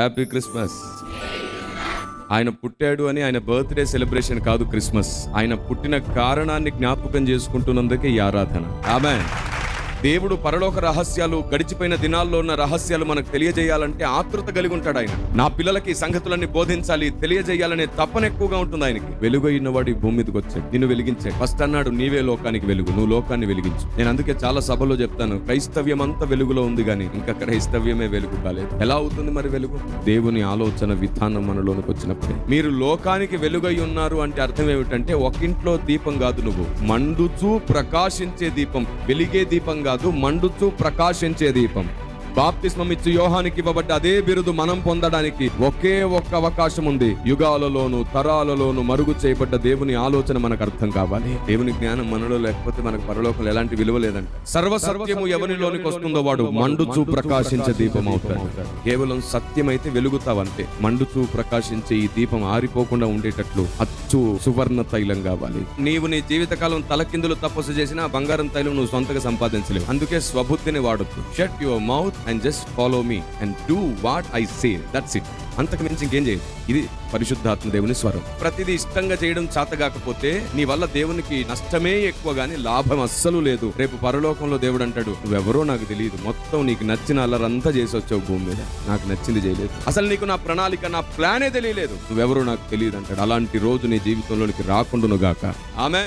Happy Christmas ఆయన పుట్టాడు అని ఆయన బర్త్డే సెలబ్రేషన్ కాదు క్రిస్మస్. ఆయన పుట్టిన కారణాన్ని జ్ఞాపకం చేసుకుంటున్నందుకే ఈ ఆరాధన. ఆమె దేవుడు పరలోక రహస్యాలు గడిచిపోయిన దినాల్లో ఉన్న రహస్యాలు మనకు తెలియజేయాలంటే ఆతృత కలిగి ఉంటాడు ఆయన. నా పిల్లలకి సంగతులన్నీ బోధించాలి తెలియజేయాలనే తపన ఎక్కువగా ఉంటుంది ఆయనకి. వెలుగు అయినవాడు భూమి మీదకి వచ్చాడు. నిన్ను వెలిగించే. ఫస్ట్ అన్నాడు నీవే లోకానికి వెలుగు నువ్వు లోకాన్ని వెలిగించు. నేను అందుకే చాలా సభలో చెప్తాను క్రైస్తవ్యం అంతా వెలుగులో ఉంది కానీ ఇంకా క్రైస్తవ్యమే వెలుగు కాలేదు. ఎలా అవుతుంది మరి వెలుగు? దేవుని ఆలోచన విధానం మనలోనికి వచ్చినప్పుడే. మీరు లోకానికి వెలుగై ఉన్నారు అంటే అర్థం ఏమిటంటే ఒకింట్లో దీపం కాదు నువ్వు. మండుచూ ప్రకాశించే దీపం వెలిగే దీపం కాదు. కాదు మండుతూ ప్రకాశించే దీపం. బాప్తిస్మం ఇచ్చి యోహానికి ఇవ్వబడ్డ అదే బిరుదు మనం పొందడానికి ఒకే ఒక్క అవకాశం ఉంది. యుగాలలోను తరాలలోను మరుగు చేయబడ్డ దేవుని ఆలోచన మనకు అర్థం కావాలి. దేవుని జ్ఞానం మనలో లేకపోతే మనకు పరలోకంలో ఎలాంటి విలువ లేదంట. సర్వ సత్యము ఎవరిలోనికి వస్తుందో వాడు మండుచూ ప్రకాశించే దీపం అవుతాడు. కేవలం సత్యం అయితే వెలుగుతావంటే మండుచూ ప్రకాశించే ఈ దీపం ఆరిపోకుండా ఉండేటట్లు అచ్చు సువర్ణ తైలం కావాలి. నీవు నీ జీవితకాలం తలకిందులు తపస్సు చేసినా బంగారం తైలం నువ్వు సొంతగా సంపాదించలేవు. అందుకే స్వబుద్ధిని వాడొద్దు. Shut your mouth and just follow me and do what I say that's it అంతకు మించి ఇంకేం చేయదు ఇది పరిశుద్ధాత్మ దేవుని స్వరం. ప్రతిదీ ఇష్టంగా చేయడం చాతగాకపోతే నీ వల్ల దేవునికి నష్టమే ఎక్కువ గానీ లాభం అస్సలు లేదు. రేపు పరలోకంలో దేవుడు అంటాడు నువ్వెవరో నాకు తెలియదు. మొత్తం నీకు నచ్చిన అల్లరంతా చేసి వచ్చావు భూమి మీద. నాకు నచ్చింది చేయలేదు. అసలు నీకు నా ప్రణాళిక నా ప్లానే తెలియలేదు. నువ్వెవరో నాకు తెలియదు అంటాడు. అలాంటి రోజు నీ జీవితంలోనికి రాకుండాను గాక. ఆమె